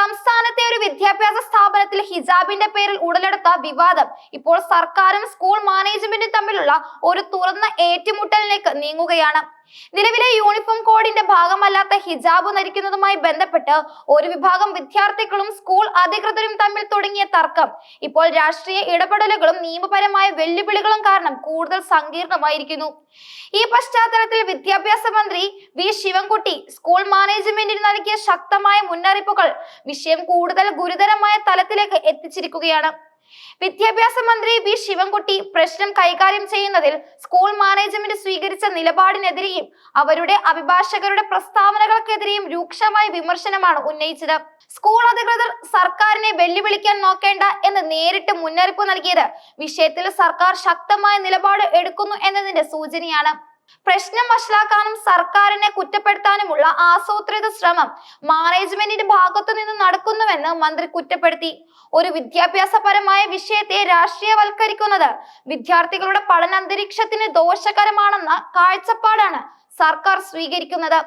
സംസ്ഥാനത്തെ ഒരു വിദ്യാഭ്യാസ സ്ഥാപനത്തിൽ ഹിജാബിന്റെ പേരിൽ ഉടലെടുത്ത വിവാദം ഇപ്പോൾ സർക്കാരും സ്കൂൾ മാനേജ്മെന്റും തമ്മിലുള്ള ഒരു തുറന്ന ഏറ്റുമുട്ടലിലേക്ക് നീങ്ങുകയാണ്. നിലവിലെ യൂണിഫോം കോഡിന്റെ ഭാഗമല്ലാത്ത ഹിജാബ് ധരിക്കുന്നതുമായി ബന്ധപ്പെട്ട് ഒരു വിഭാഗം വിദ്യാർത്ഥികളും സ്കൂൾ അധികൃതരും തമ്മിൽ തുടങ്ങിയ തർക്കം. ഇപ്പോൾ രാഷ്ട്രീയ ഇടപെടലുകളും നിയമപരമായ വെല്ലുവിളികളും കാരണം കൂടുതൽ സങ്കീർണമായിരിക്കുന്നു. ഈ പശ്ചാത്തലത്തിൽ വിദ്യാഭ്യാസ മന്ത്രി വി. ശിവൻകുട്ടി സ്കൂൾ മാനേജ്മെന്റിന് നൽകിയ ശക്തമായ മുന്നറിയിപ്പുകൾ വിഷയം കൂടുതൽ ഗുരുതരമായ തലത്തിലേക്ക് എത്തിച്ചിരിക്കുകയാണ്. വിദ്യാഭ്യാസ മന്ത്രി വി ശിവൻകുട്ടി പ്രശ്നം കൈകാര്യം ചെയ്യുന്നതിൽ സ്കൂൾ മാനേജ്മെന്റ് സ്വീകരിച്ച നിലപാടിനെതിരെയും അവരുടെ അഭിഭാഷകരുടെ പ്രസ്താവനകൾക്കെതിരെയും രൂക്ഷമായ വിമർശനമാണ് ഉന്നയിച്ചത്. സ്കൂൾ അധികൃതർ സർക്കാരിനെ വെല്ലുവിളിക്കാൻ നോക്കേണ്ട എന്ന് നേരിട്ട് മുന്നറിയിപ്പ് നൽകിയത് വിഷയത്തിൽ സർക്കാർ ശക്തമായ നിലപാട് എടുക്കുന്നു എന്നതിന്റെ സൂചനയാണ്. പ്രശ്നം വഷളാക്കാനും സർക്കാരിനെ കുറ്റപ്പെടുത്താനുമുള്ള ആസൂത്രിത ശ്രമം മാനേജ്മെന്റിന്റെ ഭാഗത്തു നിന്ന് നടക്കുന്നുവെന്ന് മന്ത്രി കുറ്റപ്പെടുത്തി. ഒരു വിദ്യാഭ്യാസപരമായ വിഷയത്തെ രാഷ്ട്രീയവൽക്കരിക്കുന്നത് വിദ്യാർത്ഥികളുടെ പഠനാന്തരീക്ഷത്തിന് ദോഷകരമാണെന്ന കാഴ്ചപ്പാടാണ് സർക്കാർ സ്വീകരിക്കുന്നത്.